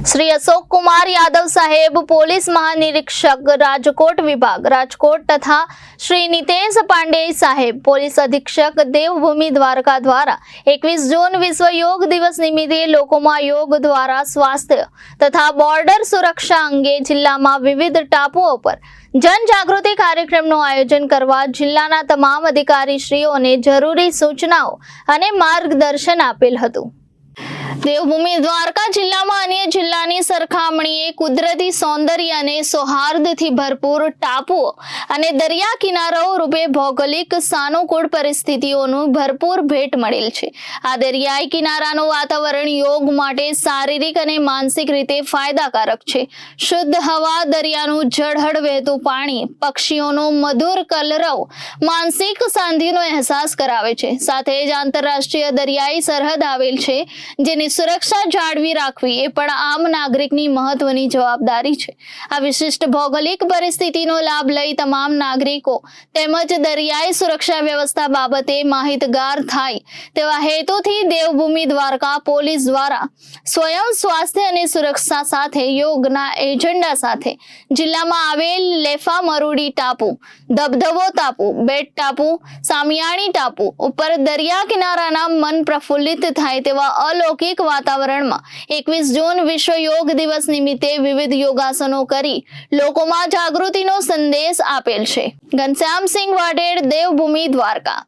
શ્રી અશોક કુમાર યાદવ સાહેબ, પોલીસ મહાનિરીક્ષક, રાજકોટ વિભાગ, રાજકોટ તથા શ્રી નિતેશ પાંડે સાહેબ, પોલીસ અધિક્ષક, દેવભૂમિ દ્વારકા દ્વારા એકવીસ જૂન વિશ્વ યોગ દિવસ નિમિત્તે લોકોમાં યોગ દ્વારા સ્વાસ્થ્ય તથા બોર્ડર સુરક્ષા અંગે જિલ્લામાં વિવિધ ટાપુઓ પર જનજાગૃતિ કાર્યક્રમનું આયોજન કરવા જિલ્લાના તમામ અધિકારીશ્રીઓને જરૂરી સૂચનાઓ અને માર્ગદર્શન આપેલ હતું. દેવભૂમિ દ્વારકા જિલ્લામાં અન્ય જિલ્લાની સરખામણીએ કુદરતી સૌંદર્ય અને સૌહાર્દથી ભરપૂર ટાપુઓ અને દરિયા કિનારાઓ રૂપે ભૌગોલિક સાનુકૂળ પરિસ્થિતિઓનું ભરપૂર ભેટ મળેલ છે. આ દરિયાઈ કિનારાનું વાતાવરણ યોગ માટે શારીરિક અને માનસિક રીતે ફાયદાકારક છે. શુદ્ધ હવા, દરિયાનું જળહળ વહેતું પાણી, પક્ષીઓનો મધુર કલરવ, માનસિક શાંતિનો અહેસાસ કરાવે છે. સાથે જ આંતરરાષ્ટ્રીય દરિયાઈ સરહદ આવેલ છે, જેની સુરક્ષા જાળવી રાખવી એ પણ આમ નાગરિકની મહત્વની જવાબદારી છે. આ વિશિષ્ટ ભૌગોલિક પરિસ્થિતિનો લાભ લઈ તમામ નાગરિકો તેમજ દરિયાઈ સુરક્ષા વ્યવસ્થા બાબતે માહિતગાર થાય તેવા હેતુથી દેવભૂમિ દ્વારકા પોલીસ દ્વારા સ્વયં સ્વાસ્થ્ય અને સુરક્ષા સાથે યોગના એજન્ડા સાથે જિલ્લામાં આવેલ લેફા મરુડી ટાપુ, ધબધબો ટાપુ, બેટ ટાપુ, સામિયાણી ટાપુ ઉપર દરિયા કિનારાના મન પ્રફુલ્લિત થાય તેવા અલૌકિક વાતાવરણમાં એકવીસ જૂન વિશ્વ યોગ દિવસ નિમિત્તે વિવિધ યોગાસનો કરી લોકોમાં જાગૃતિનો સંદેશ આપેલ છે. ઘનશ્યામસિંહ વાડેર દેવભૂમિ દ્વારકા.